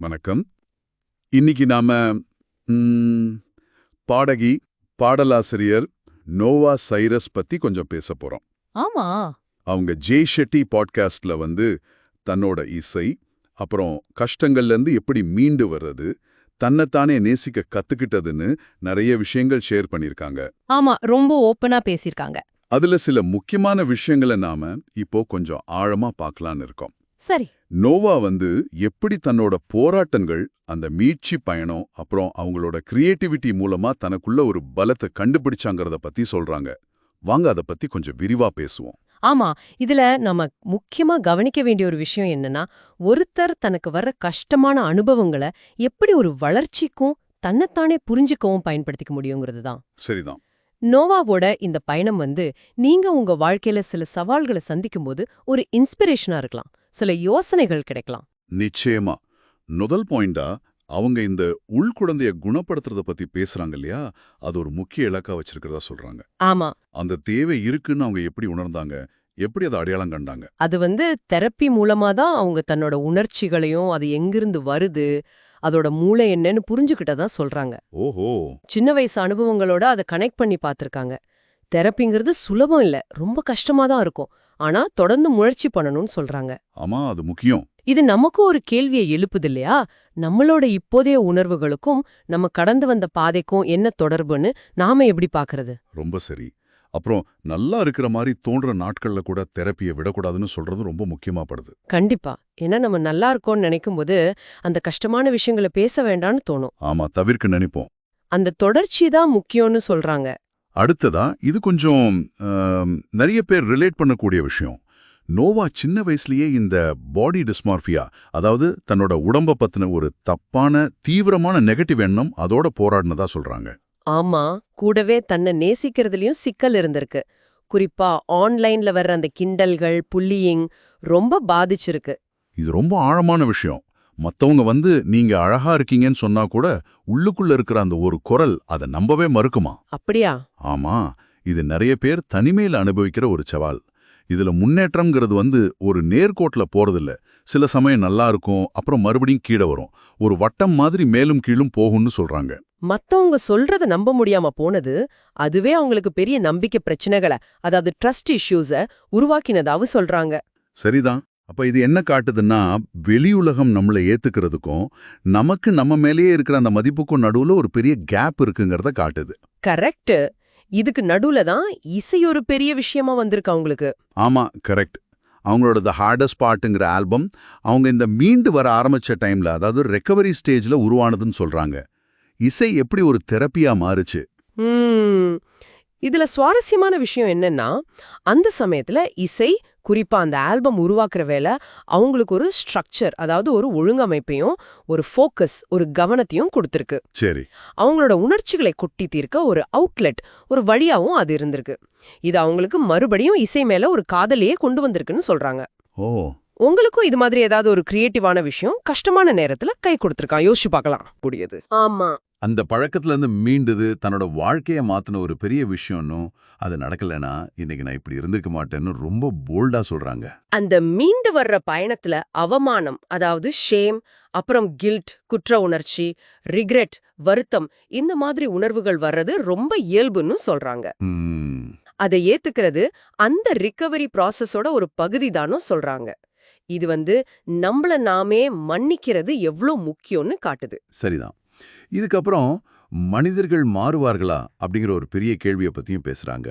வணக்கம். இன்னைக்கு நாம பாடகி பாடலாசிரியர் நோவா சைரஸ் பத்தி கொஞ்சம் பேச போறோம். ஆமா. அவங்க ஜே ஷெட்டி பாட்காஸ்ட்ல வந்து தன்னோட இசை அப்புறம் கஷ்டங்கள்ல இருந்து எப்படி மீண்டு வர்றது தன்னைத்தானே நேசிக்க கத்துக்கிட்டதுன்னு நிறைய விஷயங்கள் ஷேர் பண்ணிருக்காங்க ஆமா ரொம்ப ஓப்பனா பேசியிருக்காங்க. அதுல சில முக்கியமான விஷயங்களை நாம இப்போ கொஞ்சம் ஆழமா பார்க்கலான்னு இருக்கோம். சரி. நோவா வந்து எப்படி தன்னோட போராட்டங்கள் அந்த மீட்சி பயணம் அப்புறம் அவங்களோட கிரியேட்டிவிட்டி மூலமா தனக்குள்ள ஒரு பலத்தை கண்டுபிடிச்சாங்கறத பத்தி சொல்றாங்க. வாங்க அதை பத்தி கொஞ்சம் விரிவா பேசுவோம். ஆமா இதுல நம்ம முக்கியமா கவனிக்க வேண்டிய ஒரு விஷயம் என்னன்னா ஒருத்தர் தனக்கு வர்ற கஷ்டமான அனுபவங்களை எப்படி ஒரு வளர்ச்சிக்கும் தன்னைத்தானே புரிஞ்சுக்கவும் பயன்படுத்திக்க முடியுங்கிறது தான். சரிதான். நோவாவோட இந்த பயணம் வந்து நீங்க உங்க வாழ்க்கையில சில சவால்களை சந்திக்கும்போது ஒரு இன்ஸ்பிரேஷனா இருக்கலாம். சில யோசனைகள் கிடைக்கலாம். நிச்சயமா. முதல் பாயிண்டா அவங்க இந்த உள்குழந்தைய குணப்படுத்துறத பத்தி பேசுறாங்க இல்லையா? அது ஒரு முக்கிய இலக்கா வச்சிருக்கிறதா சொல்றாங்க. ஆமா. அந்த தேவை இருக்குன்னு அவங்க எப்படி உணர்ந்தாங்க? எப்படி அதை அடையாளம் கண்டாங்க? அது வந்து தெரப்பி மூலமா தான் அவங்க தன்னோட உணர்ச்சிகளையும் அது எங்கிருந்து வருது அதோட மூளை என்னன்னு புரிஞ்சுக்கிட்டதா சொல்றாங்க. ஓஹோ. சின்ன வயசு அனுபவங்களோட அதை கனெக்ட் பண்ணி பார்த்திருக்காங்க. தெரப்பிங்கிறது சுலபம் இல்ல ரொம்ப கஷ்டமா தான் இருக்கும். ஆனா தொடர்ந்து முயற்சி பண்ணணும்னு சொல்றாங்க. ஆமா அது முக்கியம். இது நமக்கு ஒரு கேள்வியை எழுப்புது இல்லையா? நம்மளோட இப்போதைய உணர்வுகளுக்கும் நம்ம கடந்து வந்த பாதைக்கும் என்ன தொடர்புன்னு நாம எப்படி பாக்குறது ரொம்ப சரி. அப்புறம் நல்லா இருக்கிற மாதிரி தோன்ற நாட்கள்ல கூட தெரப்பியை விடக்கூடாதுன்னு சொல்றது ரொம்ப முக்கியமா படுது. கண்டிப்பா. ஏன்னா நம்ம நல்லா இருக்கோம்னு நினைக்கும் போது அந்த கஷ்டமான விஷயங்களை பேச வேண்டாம்னு தோணும். ஆமா தவிர்க்க நினைப்போம். அந்த தொடர்ச்சி தான் முக்கியம்னு சொல்றாங்க. அடுத்ததா இது கொஞ்சம் நிறைய பேர் ரிலேட் பண்ணக்கூடிய விஷயம். நோவா சின்ன வயசுலயே இந்த பாடி டிஸ்மார்பியா அதாவது தன்னோட உடம்ப பத்தின ஒரு தப்பான தீவிரமான நெகட்டிவ் எண்ணம் அதோட போராடினதா சொல்றாங்க. ஆமா கூடவே தன்னை நேசிக்கிறதுலயும் சிக்கல் இருந்திருக்கு. குறிப்பா ஆன்லைன்ல வர்ற அந்த கிண்டல்கள் புல்லியிங் ரொம்ப பாதிச்சிருக்கு. இது ரொம்ப ஆழமான விஷயம். மத்தவங்க வந்து நீங்க அழகா இருக்கீங்கன்னு சொன்னா கூட உள்ளுக்குள்ள இருக்கிற அந்த ஒரு குரல் அதை நம்பவே மறுக்குமா? அப்படியா? ஆமா. இது நிறைய பேர் தனிமையில அனுபவிக்கிற ஒரு சவால். இதுல முன்னேற்றம்ங்கிறது வந்து ஒரு நேர்கோட்ல போறதில்ல. சில சமயம் நல்லா இருக்கும் அப்புறம் மறுபடியும் கீழே வரும். ஒரு வட்டம் மாதிரி மேலும் கீழும் போகும்னு சொல்றாங்க. மத்தவங்க சொல்றத நம்ப முடியாம போனது அதுவே அவங்களுக்கு பெரிய நம்பிக்கை பிரச்சனைகளை அதாவது ட்ரஸ்ட் இஷ்யூஸ உருவாக்கினதாவும் சொல்றாங்க. சரிதான். அப்ப இது என்ன காட்டுதுன்னா வெளியுலகம் நம்மளை ஏத்துக்கிறதுக்கும் நமக்கு நம்ம மேலேயே இருக்கிற அந்த மதிப்புக்கும் நடுவுல ஒரு பெரிய கேப் இருக்குங்கிறத காட்டுது. கரெக்ட் இதுக்கு நடுவுல தான் இசை ஒரு பெரிய விஷயமா வந்திருக்கு அவங்களுக்கு. ஆமா கரெக்ட் அவங்களோட த ஹார்டஸ்ட் பார்ட்டுங்கிற ஆல்பம் அவங்க இந்த மீண்டு வர ஆரம்பிச்ச டைம்ல அதாவது ரெக்கவரி ஸ்டேஜ்ல உருவானதுன்னு சொல்றாங்க. இசை எப்படி ஒரு தெரப்பியா மாறுச்சு? இதுல சுவாரஸ்யமான விஷயம் என்னன்னா அந்த சமயத்துல இசை குறிப்பா அந்த ஆல்பம் உருவாக்குற வேலை அவங்களுக்கு ஒரு ஸ்ட்ரக்சர் அதாவது ஒரு ஒழுங்கமைப்பையும் ஒரு ஃபோக்கஸ் ஒரு கவனத்தையும் கொடுத்திருக்கு. சரி. அவங்களோட உணர்ச்சிகளை கொட்டி தீர்க்க ஒரு அவுட்லெட் ஒரு வழியாவும் அது இருந்திருக்கு. இது அவங்களுக்கு மறுபடியும் இசை மேல ஒரு காதலையே கொண்டு வந்திருக்குன்னு சொல்றாங்க. ஓ. உங்களுக்கும் இது மாதிரி ஏதாவது ஒரு கிரியேட்டிவான விஷயம் கஷ்டமான நேரத்துல கை கொடுத்திருக்கான். யோசிச்சு பார்க்கலாம். கூடியது ஆமா. அந்த பழக்கத்துல இருந்து மீண்டது தன்னோட வாழ்க்கைய மாத்தின ஒரு பெரிய விஷயம்னும் அது நடக்கலைன்னா இன்னைக்கு நான் இப்படி இருந்திருக்க மாட்டேன்னு ரொம்ப போல்டா சொல்றாங்க. அந்த மீண்டு வர்ற பயணத்துல அவமானம் அதாவது ஷேம் அப்புறம் கில்ட் குற்ற உணர்ச்சி ரிக்ரெட் வருத்தம் இந்த மாதிரி உணர்வுகள் வர்றது ரொம்ப இயல்புன்னு சொல்றாங்க. அதை ஏத்துக்கிறது அந்த ரிகவரி ப்ராசஸோட ஒரு பகுதி சொல்றாங்க. இது வந்து நம்மள நாமே மன்னிக்கிறது எவ்ளோ முக்கியம்னு காட்டுது. சரிதான். இதுக்கப்புறம் மனிதர்கள் மாறுவார்களா அப்படிங்கிற ஒரு பெரிய கேள்வியை பத்தியும் பேசுறாங்க.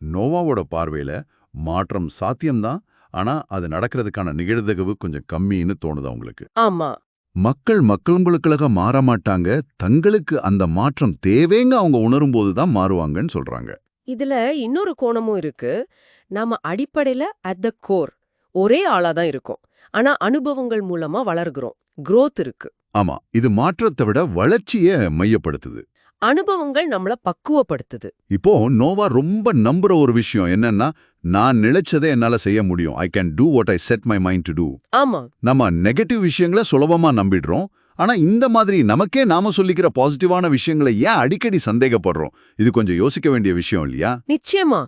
நோவாவோட பார்வையில மாற்றம் சாத்தியம்தான் ஆனா அது நடக்கிறதுக்கான நிகழ்தகவு கொஞ்சம் கம்மின்னு தோணுது அவங்களுக்கு. ஆமா. மக்கள் மக்களுங்களுக்காக மாற மாட்டாங்க தங்களுக்கு அந்த மாற்றம் தேவைங்க அவங்க உணரும்போது தான் மாறுவாங்கன்னு சொல்றாங்க. இதுல இன்னொரு கோணமும் இருக்கு. நாம அடிப்படையில அட் த கோர் ஒரே ஆளா தான் இருக்கோம். ஆனா அனுபவங்கள் மூலமா வளர்கிறோம். Growth இருக்கு. ஆமா இது மாற்றத்தை விட வளர்ச்சியை மையப்படுத்துது. அனுபவங்கள் நம்மள பக்குவப்படுத்துது. இப்போ நோவா ரொம்ப நம்புற ஒரு விஷயம் என்னன்னா நான் நினைச்சதை என்னால செய்ய முடியும். I can do what I set my mind to do ஆமா. நம்ம நெகட்டிவ் விஷயங்களை சுலபமா நம்பிடுறோம். ஆனா இந்த மாதிரி நமக்கே நாம சொல்லிக்கிற பாசிட்டிவான விஷயங்களை ஏன் அடிக்கடி சந்தேகப்படுறோம்? இது கொஞ்சம் யோசிக்க வேண்டிய விஷயம் இல்லையா? நிச்சயமா.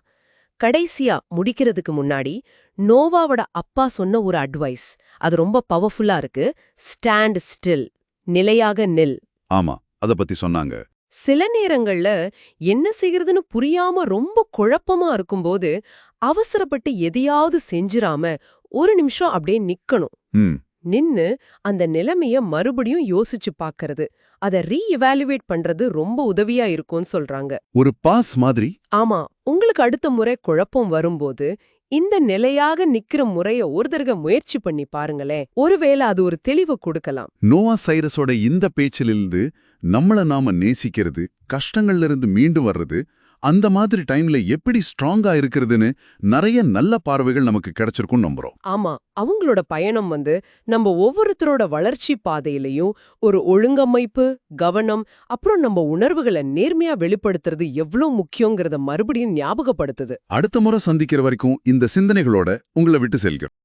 கடைசியா முடிக்கிறதுக்கு முன்னாடி நோவாவோட அப்பா சொன்ன ஒரு அட்வைஸ் அது ரொம்ப பவர்ஃபுல்லா இருக்கு. ஸ்டாண்ட் ஸ்டில் நிலையாக நில். ஆமா அத பத்தி சொன்னாங்க. சில நேரங்கள்ல என்ன செய்யறதுன்னு புரியாம ரொம்ப குழப்பமா இருக்கும்போது அவசரப்பட்டு எதையாவது செஞ்சிராம ஒரு நிமிஷம் அப்படியே நிக்கணும். நின்னு அந்த நிலைமைய மறுபடியும் யோசிச்சு பார்க்கறது அத ரீஎவாலுவேட் பண்றது ரொம்ப உதவியா இருக்கும்னு சொல்றாங்க. ஒரு பாஸ் மாதிரி? ஆமா உங்களுக்கு அடுத்த முறை குழப்பம் வரும்போது இந்த நிலையாக நிக்கிற முறைய ஒரு தடவை முயற்சி பண்ணி பாருங்களேன். ஒருவேளை அது ஒரு தெளிவு கொடுக்கலாம். நோவா சைரஸோட இந்த பேச்சிலிருந்து நம்மள நாம நேசிக்கிறது கஷ்டங்கள்ல இருந்து மீண்டு வர்றது அந்த மாதிரி டைம்ல எப்படி ஸ்ட்ராங்கா இருக்கிறதுன்னு நிறைய நல்ல பார்வைகள் நமக்கு கிடைச்சிருக்கும் நம்புறோம். ஆமா அவங்களோட பயணம் வந்து நம்ம ஒவ்வொருத்தரோட வளர்ச்சி பாதையிலையும் ஒரு ஒழுங்கமைப்பு கவனம் அப்புறம் நம்ம உணர்வுகளை நேர்மையா வெளிப்படுத்துறது எவ்வளவு முக்கியங்கிறத மறுபடியும் ஞாபகப்படுத்துது. அடுத்த முறை சந்திக்கிற வரைக்கும் இந்த சிந்தனைகளோட உங்களை விட்டு செல்கிறோம்.